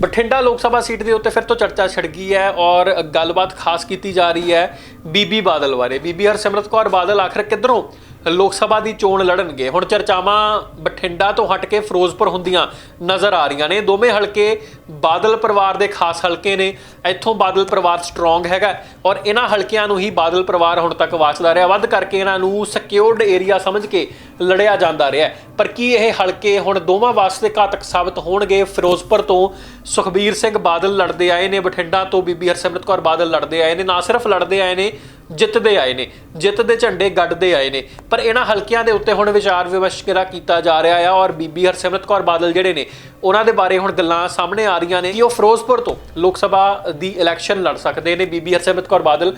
ਬਠਿੰਡਾ ਲੋਕ ਸਭਾ ਸੀਟ ਦੇ ਉੱਤੇ ਫਿਰ ਤੋਂ ਚਰਚਾ ਛਿੜ ਗਈ ਹੈ ਔਰ ਗੱਲਬਾਤ ਖਾਸ ਕੀਤੀ ਜਾ ਰਹੀ ਹੈ ਬੀਬੀ ਬਾਦਲ ਬਾਰੇ। ਬੀਬੀ ਹਰਸਿਮਰਤ ਕੌਰ, ਬਾਦਲ ਆਖਰ ਕਿੱਧਰੋਂ ਲੋਕ ਸਭਾ ਦੀ ਚੋਣ ਲੜਨਗੇ। ਹੁਣ ਚਰਚਾਵਾਂ ਬਠਿੰਡਾ ਤੋਂ ਹਟ ਕੇ ਫਿਰੋਜ਼ਪੁਰ ਹੁੰਦੀਆਂ ਨਜ਼ਰ ਆ ਰਹੀਆਂ ਨੇ। ਦੋਵੇਂ ਹਲਕੇ ਬਾਦਲ ਪਰਿਵਾਰ ਦੇ ਖਾਸ ਹਲਕੇ ਨੇ। ਇੱਥੋਂ ਬਾਦਲ ਪਰਿਵਾਰ ਸਟਰੋਂਗ ਹੈਗਾ ਔਰ ਇਹਨਾਂ ਹਲਕਿਆਂ ਨੂੰ ਹੀ ਬਾਦਲ ਪਰਿਵਾਰ ਹੁਣ ਤੱਕ ਵਾਚਦਾ ਰਿਹਾ। ਵੱਧ ਕਰਕੇ ਇਹਨਾਂ ਨੂੰ ਸਿਕਿਉਰਡ ਏਰੀਆ ਸਮਝ ਕੇ ਲੜਿਆ ਜਾਂਦਾ ਰਿਹਾ ਪਰ ਕੀ ਇਹ ਹਲਕੇ ਹੁਣ ਦੋਵਾਂ ਵਾਸਤੇ ਘਾਤਕ ਸਾਬਤ ਹੋਣਗੇ? ਫਿਰੋਜ਼ਪੁਰ ਤੋਂ ਸੁਖਬੀਰ ਸਿੰਘ ਬਾਦਲ ਲੜਦੇ ਆਏ ਨੇ। ਬਠਿੰਡਾ ਤੋਂ ਬੀਬੀ ਹਰਸਿਮਰਤ ਕੌਰ ਬਾਦਲ ਲੜਦੇ ਆਏ ਨੇ। ਨਾ ਸਿਰਫ ਲੜਦੇ ਆਏ ਨੇ ਜਿੱਤਦੇ ਆਏ ਨੇ, ਜਿੱਤ ਦੇ ਝੰਡੇ ਗੱਡਦੇ ਆਏ ਨੇ। ਪਰ ਇਹਨਾਂ ਹਲਕਿਆਂ ਦੇ ਉੱਤੇ ਹੁਣ ਵਿਚਾਰ ਵਿਮਰਸ਼ ਕਿਹੜਾ ਕੀਤਾ ਜਾ ਰਿਹਾ ਆ ਔਰ ਬੀਬੀ ਹਰਸਿਮਰਤ ਕੌਰ ਬਾਦਲ ਜਿਹੜੇ ਨੇ, ਉਹਨਾਂ ਦੇ ਬਾਰੇ ਹੁਣ ਗੱਲਾਂ ਸਾਹਮਣੇ ਆ ਰਹੀਆਂ ਨੇ ਕਿ ਉਹ ਫਿਰੋਜ਼ਪੁਰ ਤੋਂ ਲੋਕ ਸਭਾ ਦੀ ਇਲੈਕਸ਼ਨ ਲੜ ਸਕਦੇ ਨੇ। ਬੀਬੀ ਹਰਸਿਮਰਤ ਕੌਰ ਬਾਦਲ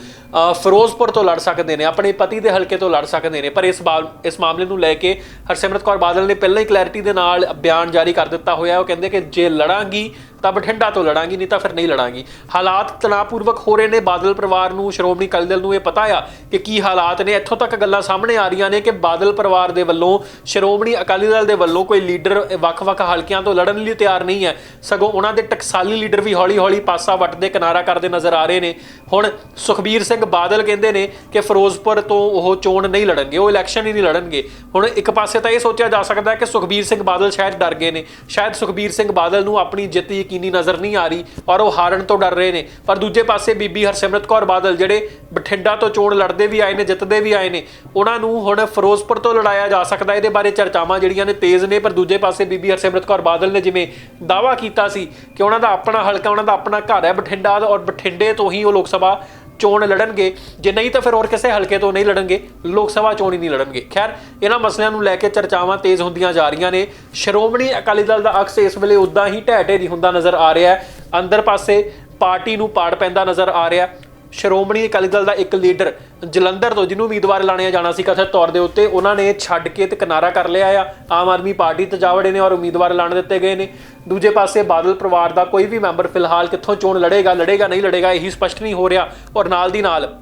ਫਿਰੋਜ਼ਪੁਰ ਤੋਂ ਲੜ ਸਕਦੇ ਨੇ, ਆਪਣੇ ਪਤੀ ਦੇ ਹਲਕੇ ਤੋਂ ਲੜ ਸਕਦੇ ਨੇ। ਪਰ ਇਸ ਬਾ- ਇਸ ਮਾਮਲੇ ਨੂੰ ਲੈ ਕੇ ਹਰਸਿਮਰਤ ਕੌਰ ਬਾਦਲ ਨੇ ਪਹਿਲਾਂ ਹੀ ਕਲੈਰਿਟੀ ਦੇ ਨਾਲ ਬਿਆਨ ਜਾਰੀ ਕਰ ਦਿੱਤਾ ਹੋਇਆ। ਉਹ ਕਹਿੰਦੇ ਕਿ ਜੇ ਲੜਾਂਗੀ ਤਾਂ ਬਠਿੰਡਾ ਤੋਂ ਲੜਾਂਗੀ, ਨਹੀਂ ਤਾਂ ਫਿਰ ਨਹੀਂ ਲੜਾਂਗੀ। ਹਾਲਾਤ ਤਣਾਅਪੂਰਵਕ ਹੋ ਰਹੇ ਨੇ। ਬਾਦਲ ਪਰਿਵਾਰ ਨੂੰ, ਸ਼੍ਰੋਮਣੀ ਅਕਾਲੀ ਦਲ ਨੂੰ ਇਹ ਪਤਾ ਆ ਕਿ ਕੀ ਹਾਲਾਤ ਨੇ। ਇੱਥੋਂ ਤੱਕ ਗੱਲਾਂ ਸਾਹਮਣੇ ਆ ਰਹੀਆਂ ਨੇ ਕਿ ਬਾਦਲ ਪਰਿਵਾਰ ਦੇ ਵੱਲੋਂ, ਸ਼੍ਰੋਮਣੀ ਅਕਾਲੀ ਦਲ ਦੇ ਵੱਲੋਂ ਕੋਈ ਲੀਡਰ ਵੱਖ-ਵੱਖ ਹਲਕਿਆਂ ਤੋਂ ਲੜਨ ਲਈ ਤਿਆਰ ਨਹੀਂ ਹੈ। ਸਗੋਂ ਉਹਨਾਂ ਦੇ ਟਕਸਾਲੀ ਲੀਡਰ ਵੀ ਹੌਲੀ-ਹੌਲੀ ਪਾਸਾ ਵੱਟਦੇ ਕਿਨਾਰਾ ਕਰਦੇ ਨਜ਼ਰ ਆ ਰਹੇ ਨੇ। ਹੁਣ ਸੁਖਬੀਰ ਸਿੰਘ ਬਾਦਲ ਕਹਿੰਦੇ ਨੇ ਕਿ ਫਿਰੋਜ਼ਪੁਰ ਤੋਂ ਉਹ ਚੋਣ ਨਹੀਂ ਲੜਨਗੇ, ਉਹ ਇਲੈਕਸ਼ਨ ਹੀ ਨਹੀਂ ਲੜਨਗੇ। ਹੁਣ ਇੱਕ ਪਾਸੇ ਤਾਂ ਇਹ ਸੋਚਿਆ ਜਾ ਸਕਦਾ ਹੈ ਕਿ ਸੁਖਬੀਰ ਸਿੰਘ ਬਾਦਲ ਸ਼ਾਇਦ ਡਰ ਗਏ ਨੇ। ਸ਼ਾਇਦ ਸੁਖਬੀਰ ਸਿੰਘ ਬਾਦਲ ਨੂੰ ਆਪਣੀ ਜਿੱਤ ਯਕੀਨੀ ਨਜ਼ਰ ਨਹੀਂ ਆ ਰਹੀ, ਔਰ ਉਹ ਹਾਰਨ ਤੋਂ ਡਰ ਰਹੇ ਨੇ। ਪਰ ਦੂਜੇ ਪਾਸੇ ਬੀਬੀ ਹਰਸਿਮਰਤ ਕੌਰ ਬਾਦਲ, ਜਿਹੜੇ ਬਠਿੰਡਾ ਤੋਂ ਚੋਣ ਲੜਦੇ ਵੀ ਆਏ ਨੇ, ਜਿੱਤਦੇ ਵੀ ਆਏ ਨੇ, ਉਹਨਾਂ ਨੂੰ ਹੁਣ ਫਿਰੋਜ਼ਪੁਰ ਤੋਂ ਲੜਾਇਆ ਜਾ ਸਕਦਾ, ਇਹਦੇ ਬਾਰੇ ਚਰਚਾਵਾਂ ਜਿਹੜੀਆਂ ਨੇ ਤੇਜ਼ ਨੇ, ਪਰ ਦੂਜੇ ਪਾਸੇ ਬੀਬੀ ਹਰਸਿਮਰਤ ਕੌਰ ਬਾਦਲ ਨੇ ਜਿਵੇਂ ਦਾਵਾ ਕੀਤਾ ਸੀ ਕਿ ਉਹਨਾਂ ਦਾ ਆਪਣਾ ਹਲਕਾ, ਉਹਨਾਂ ਦਾ ਆਪਣਾ ਘਰ ਹੈ ਬਠਿੰਡਾ ਔਰ ਬਠਿੰਡੇ ਤੋਂ ਹੀ ਉਹ ਲੋਕ ਸਭਾ ਚੋਣ ਲੜਨਗੇ। ਜੇ ਨਹੀਂ ਤਾਂ ਫਿਰ ਹੋਰ ਕਿਸੇ ਹਲਕੇ ਤੋਂ ਨਹੀਂ ਲੜਨਗੇ। ਲੋਕ ਸਭਾ ਚੋਣ ਹੀ ਨਹੀਂ ਲੜਨਗੇ। ਖੈਰ, ਇਹਨਾਂ ਮਸਲਿਆਂ ਨੂੰ ਲੈ ਕੇ ਚਰਚਾਵਾਂ ਤੇਜ਼ ਹੁੰਦੀਆਂ ਜਾ ਰਹੀਆਂ ਨੇ। ਸ਼੍ਰੋਮਣੀ ਅਕਾਲੀ ਦਲ ਦਾ ਅਕਸ ਇਸ ਵੇਲੇ ਉਦਾਂ ਹੀ ਢਹਿ ਢੇਰੀ ਹੁੰਦਾ ਨਜ਼ਰ ਆ ਰਿਹਾ ਹੈ। ਅੰਦਰ ਪਾਸੇ ਪਾਰਟੀ ਨੂੰ ਪਾੜ ਪੈਂਦਾ ਨਜ਼ਰ ਆ ਰਿਹਾ ਸ਼੍ਰੋਮਣੀ ਅਕਾਲੀ ਦਲ ਦਾ ਇੱਕ ਲੀਡਰ ਜਲੰਧਰ ਤੋਂ, ਜਿਹਨੂੰ ਉਮੀਦਵਾਰ ਲਾਣਿਆ ਜਾਣਾ ਸੀ ਕਥਿਤ ਤੌਰ ਦੇ ਉੱਤੇ, ਉਹਨਾਂ ਨੇ ਛੱਡ ਕੇ ਤੇ ਕਿਨਾਰਾ ਕਰ ਲਿਆ ਆ। ਆਮ ਆਦਮੀ ਪਾਰਟੀ ਤੇ ਜਾ ਨੇ ਔਰ ਉਮੀਦਵਾਰ ਲਾਣ ਦਿੱਤੇ ਗਏ ਨੇ। ਦੂਜੇ ਪਾਸੇ ਬਾਦਲ ਪਰਿਵਾਰ ਦਾ ਕੋਈ ਵੀ ਮੈਂਬਰ ਫਿਲਹਾਲ ਕਿੱਥੋਂ ਚੋਣ ਲੜੇਗਾ ਲੜੇਗਾ, ਨਹੀਂ ਲੜੇਗਾ, ਇਹੀ ਸਪਸ਼ਟ ਨਹੀਂ ਹੋ ਰਿਹਾ। ਔਰ ਨਾਲ ਦੀ ਨਾਲ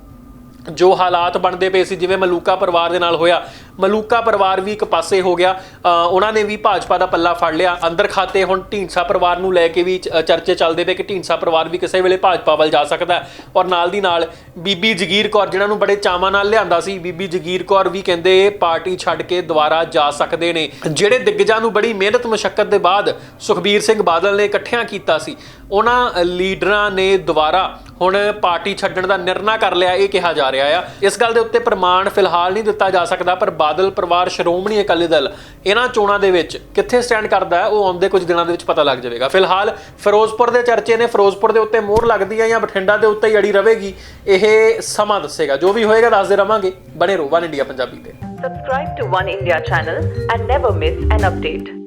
ਜੋ ਹਾਲਾਤ ਬਣਦੇ ਪਏ ਸੀ, ਜਿਵੇਂ ਮਲੂਕਾ ਪਰਿਵਾਰ ਦੇ ਨਾਲ ਹੋਇਆ ਮਲੂਕਾ ਪਰਿਵਾਰ ਵੀ ਇੱਕ ਪਾਸੇ ਹੋ ਗਿਆ। ਉਹਨਾਂ ਨੇ ਵੀ ਭਾਜਪਾ ਦਾ ਪੱਲਾ ਫੜ ਲਿਆ। ਅੰਦਰ ਖਾਤੇ ਹੁਣ ਢੀਂਡਸਾ ਪਰਿਵਾਰ ਨੂੰ ਲੈ ਕੇ ਵੀ ਚਰਚੇ ਚੱਲਦੇ ਪਏ ਕਿ ਢੀਂਡਸਾ ਪਰਿਵਾਰ ਵੀ ਕਿਸੇ ਵੇਲੇ ਭਾਜਪਾ ਵੱਲ ਜਾ ਸਕਦਾ ਔਰ ਨਾਲ ਦੀ ਨਾਲ ਬੀਬੀ ਜਗੀਰ ਕੌਰ, ਜਿਨ੍ਹਾਂ ਨੂੰ ਬੜੇ ਚਾਵਾਂ ਨਾਲ ਲਿਆਂਦਾ ਸੀ, ਬੀਬੀ ਜਗੀਰ ਕੌਰ ਵੀ ਕਹਿੰਦੇ ਪਾਰਟੀ ਛੱਡ ਕੇ ਦੁਬਾਰਾ ਜਾ ਸਕਦੇ ਨੇ। ਜਿਹੜੇ ਦਿੱਗਜਾਂ ਨੂੰ ਬੜੀ ਮਿਹਨਤ ਮੁਸ਼ਕਲ ਦੇ ਬਾਅਦ ਸੁਖਬੀਰ ਸਿੰਘ ਬਾਦਲ ਨੇ ਇਕੱਠਿਆਂ ਕੀਤਾ ਸੀ, ਉਹਨਾਂ ਲੀਡਰਾਂ ਨੇ ਦੁਬਾਰਾ ਹੁਣ ਪਾਰਟੀ ਛੱਡਣ ਦਾ ਨਿਰਣਾ ਕਰ ਲਿਆ, ਇਹ ਕਿਹਾ ਜਾ ਰਿਹਾ ਆ। ਇਸ ਗੱਲ ਦੇ ਉੱਤੇ ਪ੍ਰਮਾਣ ਫਿਲਹਾਲ ਨਹੀਂ ਦਿੱਤਾ ਜਾ ਸਕਦਾ, ਪਰ ਬਾਦਲ, ਪਰਿਵਾਰ, ਸ਼੍ਰੋਮਣੀ ਅਕਾਲੀ ਦਲ, ਇਹਨਾਂ ਚੋਣਾਂ ਦੇ ਵਿੱਚ ਕਿੱਥੇ ਸਟੈਂਡ ਕਰਦਾ ਹੈ, ਉਹ ਆਉਂਦੇ ਕੁਝ ਦਿਨਾਂ ਦੇ ਵਿੱਚ ਪਤਾ ਲੱਗ ਜਾਵੇਗਾ। ਫਿਲਹਾਲ ਫਿਰੋਜ਼ਪੁਰ ਦੇ ਚਰਚੇ ਨੇ, ਫਿਰੋਜ਼ਪੁਰ ਦੇ ਉੱਤੇ ਮੋਹਰ ਲੱਗਦੀ ਹੈ ਜਾਂ ਬਠਿੰਡਾ ਦੇ ਉੱਤੇ ਹੀ ਅੜੀ ਰਵੇਗੀ ਇਹ ਸਮਾਂ ਦੱਸੇਗਾ। ਜੋ ਵੀ ਹੋਏਗਾ, ਦੱਸਦੇ ਰਵਾਂਗੇ। ਬਣੇ ਰਹੋ ਵਨ ਇੰਡੀਆ ਪੰਜਾਬੀ ਤੇ। Subscribe to One India channel and never miss an update.